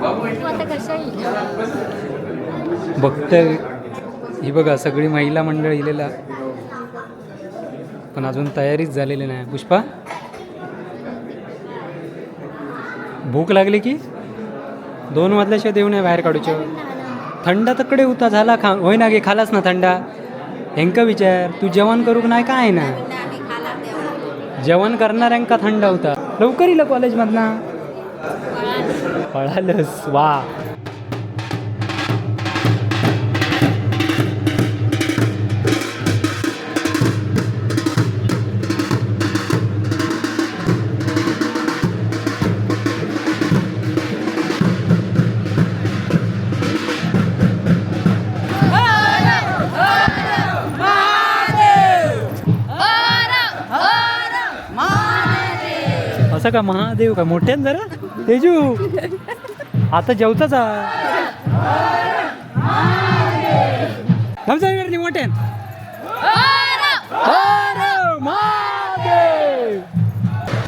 तू आता कशा येईल ही बघा सगळी महिला मंडळ इलेला. पण अजून तयारीच झालेली नाही. पुष्पा? भूक लागली की? दोन वाजल्याशिवाय देऊ नये बाहेर काढूच्या थंड तकडे होता झाला खा होय ना गे खालास ना थंडा? हेंका विचार तू जेवण करूक नाही काय ना? जेवण करणाऱ्यांका थंड होता लवकर येईल कॉलेजमधना पळालंस. वा. असं का महादेव का? मोठ्यान जरा? तेजू. आता जेवताच आमचा मोठ्यान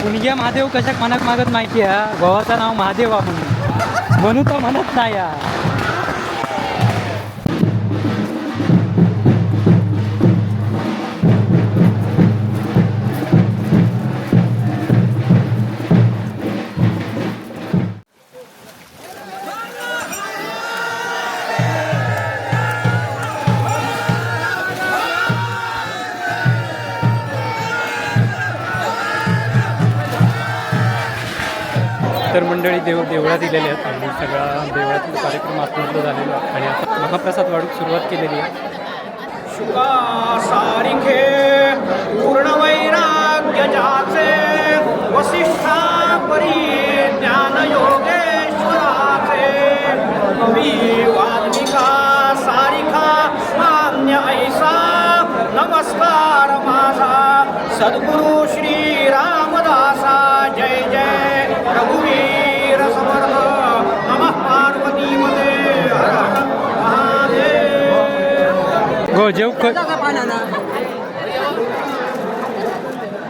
पुणग्या महादेव कशाक मनाक मागत माहिती आहे गोवाचं नाव महादेव आपण. म्हणू तर म्हणत नाही तर मंडळी देव देवळात दिलेले आहेत. आणि सगळा देवळातील कार्यक्रम आत्महत्या झालेला आणि आता महाप्रसाद वाढूक सुरुवात केलेली आहे. सारिखे पूर्णवैराग्य जाचे वसिष्ठा परी ज्ञान योगेश्वराचे कवी वाल्मिका सारिका मान्य ऐसा नमस्कार माझा सद्गुरु जेव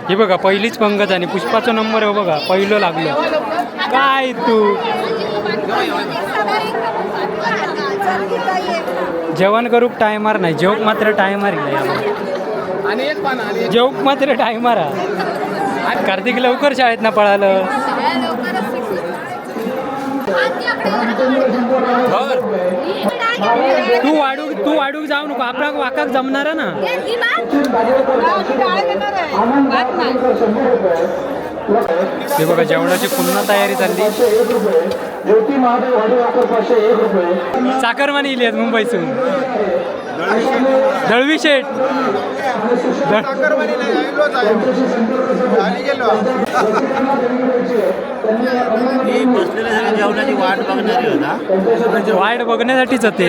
हे बघा पहिलीच पंगत आणि पुष्पाचा नंबर आहे बघा पहिलं लागलं. काय तू? जेवण करूक टायमार नाही. जेवक मात्र टायमार जेवक मात्र टायमार हा कार्तिक लवकर शाळेत ना पळालं तू वाढूक तू वाढूक जाऊ नको. आपला वाकाक जमणार ना. हे बघा जेवणाची पुन्हा तयारी चालली. चाकरमानी इली आहेत मुंबईतून. दळवी शेठ. मी बसलेल्या सगळ्या जेवणाची वाट बघणारी होता. वाईट बघण्यासाठीच होते.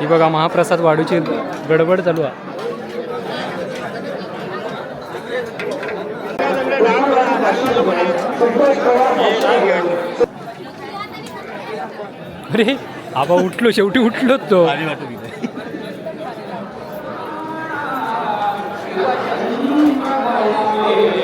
ही बघा महाप्रसाद वाढूची गडबड चालू आहे. अरे आबा उठलो शेवटी उठलोच तो. Yeah.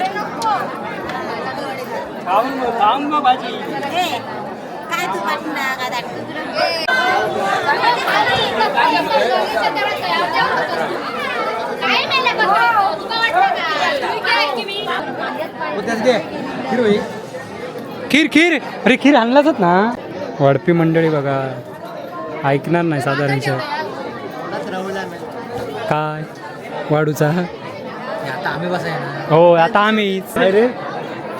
काय तू वाटणार का दाखव खीर खीर अरे खीर आणलाच ना. वडपी मंडळी बघा. ऐकणार नाही साधारणच्या काय? वाडूचा हो आता आम्हीच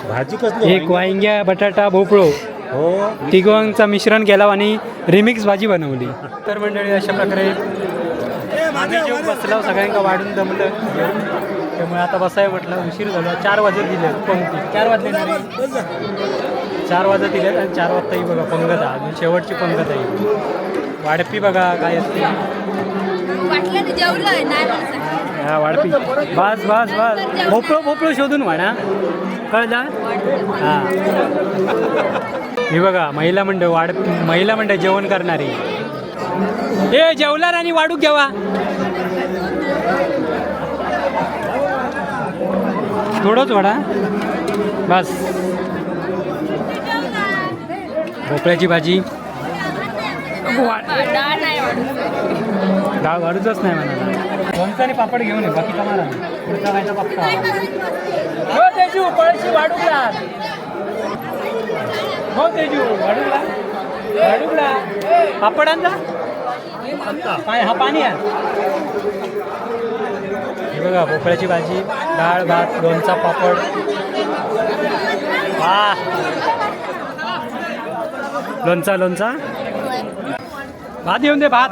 भाजी कसली एक वांग्या बटाटा भोपळो. हो. तिघांचं मिश्रण केला आणि रिमिक्स भाजी बनवली. तर मंडळी अशा प्रकारे आम्ही जेवून बसलो सगळ्यांका वाढून जमलं त्यामुळे आता बसाय म्हटलं उशीर झाला. चार वाजत दिले पंक्ती चार वाजले? चार वाजत दिले आणि चार वाजता ही बघा पंगत आहे. अजून शेवटची पंगत आहे वाढपी बघा काय असते. वाटलं तर जेवलं नाही म्हणून हा वाढपी. बस बस बस भोपळो भोपळो शोधून वाढा कळला? हा. हे बघा महिला मंडळ वाढ महिला मंडळ जेवण करणारी. ए जेवला आणि वाढू घ्यावा थोडंच वाडा बस. भोपळ्याची भाजी. डाळ वाढूचच नाही म्हणा लोणचं आणि पापड घेऊन ये बाकी कमाला पुढचा खायचा पप्पा. हो तेजू पळशी वाढूला हो तेजू वाढूला वाढूला पापड आणला? काय हा पाणी आहे? बघा भोपळ्याची भाजी डाळ भात लोणचा पापड. वा. लोणचा लोणचा? भात येऊन दे भात.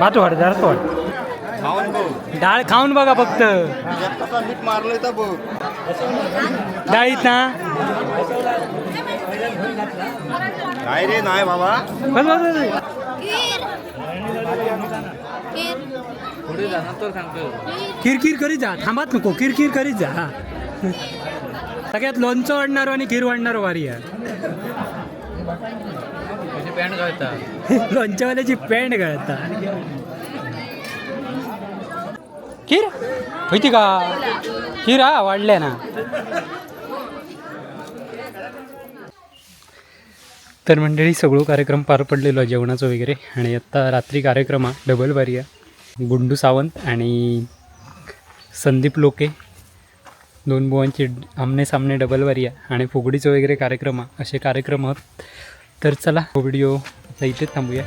भात वाढ जरा वाढ खाऊन बघ. डाळ खाऊन बघा फक्त. कसा मीठ मारलंय तर बघ. डाळीत ना? नाही रे नाही बाबा. बस बस बस. खीर खीर. किरकिर करीत जा थांबात नको किरकिर करीत जा. सगळ्यात लोणचं वाढणार आणि खीर वाढणार वारी आहे लोणच्यावाल्याची पॅन्ट गळता खीर? होती का? खीर हा वाढल्या ना. तर मंडळी सगळं कार्यक्रम पार पडलेलो आहे जेवणाचं वगैरे. आणि आत्ता रात्री कार्यक्रम हा डबल बारी आहे. गुंडू सावंत आणि संदीप लोके दोन बुवांची आमने सामने डबल आहे आणि फुगडीचं वगैरे कार्यक्रम आहे. असे कार्यक्रम आहेत. तर चला व्हिडिओ आता इथे थांबूया.